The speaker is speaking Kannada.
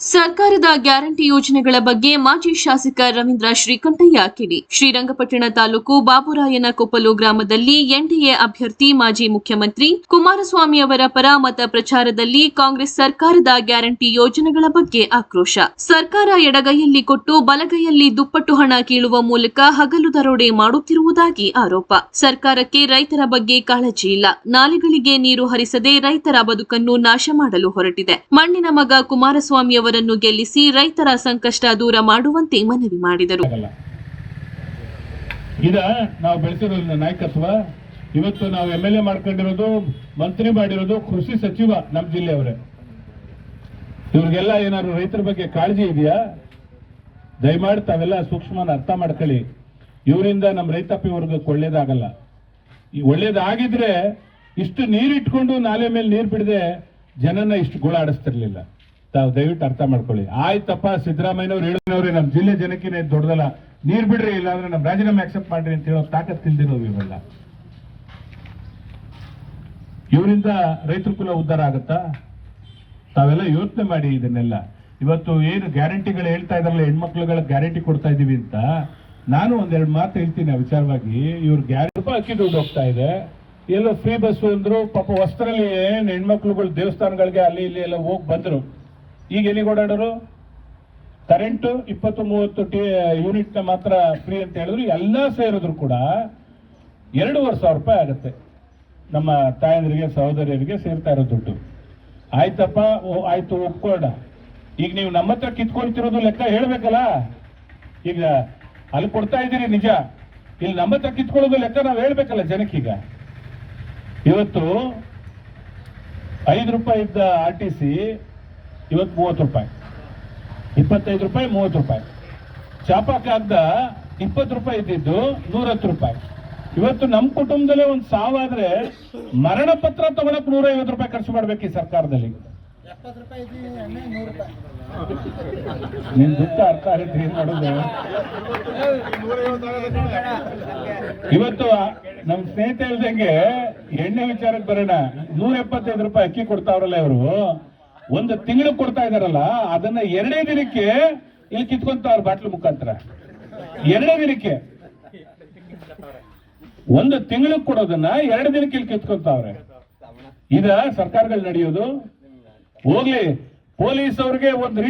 ಸರ್ಕಾರದ ಗ್ಯಾರಂಟಿ ಯೋಜನೆಗಳ ಬಗ್ಗೆ ಮಾಜಿ ಶಾಸಕ ರವೀಂದ್ರ ಶ್ರೀಕಂಠಯ್ಯ ಕಿಡಿ. ಶ್ರೀರಂಗಪಟ್ಟಣ ತಾಲೂಕು ಬಾಬುರಾಯನ ಕೊಪ್ಪಲು ಗ್ರಾಮದಲ್ಲಿ ಎನ್ಡಿಎ ಅಭ್ಯರ್ಥಿ ಮಾಜಿ ಮುಖ್ಯಮಂತ್ರಿ ಕುಮಾರಸ್ವಾಮಿ ಅವರ ಪರ ಮತ ಪ್ರಚಾರದಲ್ಲಿ ಕಾಂಗ್ರೆಸ್ ಸರ್ಕಾರದ ಗ್ಯಾರಂಟಿ ಯೋಜನೆಗಳ ಬಗ್ಗೆ ಆಕ್ರೋಶ. ಸರ್ಕಾರ ಎಡಗೈಯಲ್ಲಿ ಕೊಟ್ಟು ಬಲಗೈಯಲ್ಲಿ ದುಪ್ಪಟ್ಟು ಹಣ ಕೀಳುವ ಮೂಲಕ ಹಗಲು ದರೋಡೆ ಮಾಡುತ್ತಿರುವುದಾಗಿ ಆರೋಪ. ಸರ್ಕಾರಕ್ಕೆ ರೈತರ ಬಗ್ಗೆ ಕಾಳಜಿ ಇಲ್ಲ. ನಾಲೆಗಳಿಗೆ ನೀರು ಹರಿಸದೆ ರೈತರ ಬದುಕನ್ನು ನಾಶ ಮಾಡಲು ಹೊರಟಿದೆ. ಮಣ್ಣಿನ ಮಗ ಕುಮಾರಸ್ವಾಮಿ ಅವರನ್ನು ಗೆಲ್ಲಿಸಿ ರೈತರ ಸಂಕಷ್ಟ ದೂರ ಮಾಡುವಂತೆ ಮನವಿ ಮಾಡಿದರು. ಇದ ನಾವು ಬೆಳೆಸಿರೋದ್ರಿಂದ ನಾಯಕತ್ವ, ಇವತ್ತು ನಾವು ಎಂ ಎಲ್ ಎ ಮಾಡ್ಕೊಂಡಿರೋದು, ಮಂತ್ರಿ ಮಾಡಿರೋದು ಕೃಷಿ ಸಚಿವ ನಮ್ಮ ಜಿಲ್ಲೆಯವರೇ. ಇವ್ರಿಗೆಲ್ಲ ಏನಾದ್ರು ರೈತರ ಬಗ್ಗೆ ಕಾಳಜಿ ಇದೆಯಾ? ದಯಮಾಡಿ ತಾವೆಲ್ಲ ಸೂಕ್ಷ್ಮನ ಅರ್ಥ ಮಾಡ್ಕೊಳ್ಳಿ. ಇವರಿಂದ ನಮ್ಮ ರೈತಾಪಿ ವರ್ಗಕ್ಕೆ ಒಳ್ಳೇದಾಗಲ್ಲ. ಈ ಒಳ್ಳೇದಾಗಿದ್ರೆ ಇಷ್ಟು ನೀರಿಟ್ಕೊಂಡು ನಾಲೆ ಮೇಲೆ ನೀರು ಬಿಡದೆ ಜನನ ಇಷ್ಟು ಗೋಳಾಡಿಸ್ತಿರ್ಲಿಲ್ಲ. ತಾವು ದಯವಿಟ್ಟು ಅರ್ಥ ಮಾಡ್ಕೊಳ್ಳಿ. ಆಯ್ತಪ್ಪ, ಸಿದ್ದರಾಮಯ್ಯನವ್ರು ಹೇಳಿದವ್ರೆ ನಮ್ಮ ಜಿಲ್ಲೆ ಜನಕ್ಕಿನೇ ದೊಡ್ಡದಲ್ಲ. ನೀರ್ ಬಿಡ್ರಿ ಇಲ್ಲ ಅಂದ್ರೆ ನಮ್ಮ ರಾಜೀನಾಮೆ ಆಕ್ಸೆಪ್ಟ್ ಮಾಡ್ರಿ ಅಂತ ಹೇಳೋ ತಾಕತ್ ತಿಳ್ದಿರೋದು ಇವೆಲ್ಲ ಇವರಿಂದ ರೈತರ ಕುಲ ಉದ್ಧಾರ ಆಗುತ್ತಾ? ತಾವೆಲ್ಲ ಯೋಚನೆ ಮಾಡಿ ಇದನ್ನೆಲ್ಲ. ಇವತ್ತು ಏನು ಗ್ಯಾರಂಟಿಗಳು ಹೇಳ್ತಾ ಇದಾರಲ್ಲ ಹೆಣ್ಮಕ್ಳುಗಳ ಗ್ಯಾರಂಟಿ ಕೊಡ್ತಾ ಇದೀವಿ ಅಂತ. ನಾನು ಒಂದೆರಡು ಮಾತು ಹೇಳ್ತೀನಿ ಆ ವಿಚಾರವಾಗಿ. ಇವ್ರು ಗ್ಯಾರಂಟಿ ಅಕ್ಕಿ ದುಡ್ಡು ಹೋಗ್ತಾ ಇದೆ. ಎಲ್ಲೋ ಫ್ರೀ ಬಸ್ಸು ಅಂದ್ರು ಪಾಪ ವಸ್ತ್ರಲ್ಲಿ ಏನು ಹೆಣ್ಮಕ್ಳುಗಳು ದೇವಸ್ಥಾನಗಳಿಗೆ ಅಲ್ಲಿ ಇಲ್ಲಿ ಎಲ್ಲ ಹೋಗಿ ಬಂದ್ರು. ಈಗ ಎಲ್ಲಿಗೆ ಓಡಾಡೋರು? ಕರೆಂಟ್ ಇಪ್ಪತ್ತು ಮೂವತ್ತು ಟಿ ಯೂನಿಟ್ನ ಮಾತ್ರ ಫ್ರೀ ಅಂತ ಹೇಳಿದ್ರು. ಎಲ್ಲ ಸೇರಿದ್ರು ಕೂಡ ಎರಡೂವರೆ ಸಾವಿರ ರೂಪಾಯಿ ಆಗುತ್ತೆ. ನಮ್ಮ ತಾಯಂದ್ರಿಗೆ, ಸಹೋದರಿಯರಿಗೆ ಸೇರ್ತಾ ಇರೋ ದುಡ್ಡು. ಆಯ್ತಪ್ಪ ಆಯ್ತು ಒಪ್ಕೊಳ್ಳ ಈಗ ನೀವು ನಮ್ಮ ಹತ್ರ ಕಿತ್ಕೊಳ್ತಿರೋದು ಲೆಕ್ಕ ಹೇಳ್ಬೇಕಲ್ಲ? ಈಗ ಅಲ್ಲಿ ಕೊಡ್ತಾ ಇದ್ದೀರಿ ನಿಜ. ಇಲ್ಲಿ ನಮ್ಮ ಹತ್ರ ಕಿತ್ಕೊಳ್ಳೋದು ಲೆಕ್ಕ ನಾವು ಹೇಳ್ಬೇಕಲ್ಲ ಜನಕ್ಕೀಗ ಇವತ್ತು ಐದು ರೂಪಾಯಿ ಇದ್ದ ಆರ್ ಟಿ ಸಿ ಇವತ್ತು ಮೂವತ್ತು ರೂಪಾಯಿ. ಇಪ್ಪತ್ತೈದು ರೂಪಾಯಿ ಮೂವತ್ತು ರೂಪಾಯಿ. ಚಾಪಾ ಕಾಗ್ದ ಇಪ್ಪತ್ತು ರೂಪಾಯಿ ಇದ್ದಿದ್ದು ನೂರತ್ತು ರೂಪಾಯಿ. ಇವತ್ತು ನಮ್ಮ ಕುಟುಂಬದಲ್ಲೇ ಒಂದು ಸಾವಾದ್ರೆ ಮರಣ ಪತ್ರ ತಗೊಳಕ್ ನೂರ ಐವತ್ತು ರೂಪಾಯಿ ಖರ್ಚು ಮಾಡ್ಬೇಕು ಈ ಸರ್ಕಾರದಲ್ಲಿ. ನಿನ್ ದುಃಖ ಅರ್ಥ ಆಗೈತಿ ಏನ್ ಮಾಡೋದು? ಇವತ್ತು ನಮ್ ಸ್ನೇಹಿತ ಹೇಳ್ದಂಗೆ ಎಣ್ಣೆ ವಿಚಾರಕ್ಕೆ ಬರೋಣ. ನೂರ ಎಪ್ಪತ್ತೈದು ರೂಪಾಯಿ ಅಕ್ಕಿ ಕೊಡ್ತಾವ್ರಲ್ಲ ಇವರು. ಒಂದು ತಿಂಗಳು ಕೊಡ್ತಾ ಇದಾರಲ್ಲ, ಅದನ್ನ ಎರಡೇ ದಿನಕ್ಕೆ ಇಲ್ಲಿ ಕಿತ್ಕೊಂತಾವ್ರ ಬಾಟ್ಲು ಮುಖಾಂತರ. ಎರಡೇ ದಿನಕ್ಕೆ. ಒಂದು ತಿಂಗಳು ಕೊಡೋದನ್ನ ಎರಡು ದಿನಕ್ಕೆ ಇಲ್ಲಿ ಕಿತ್ಕೊಂತಾವ್ರೆ. ಇದ ಸರ್ಕಾರಗಳು ನಡೆಯೋದು. ಹೋಗ್ಲಿ, ಪೊಲೀಸ್ ಅವ್ರಿಗೆ ಒಂದ್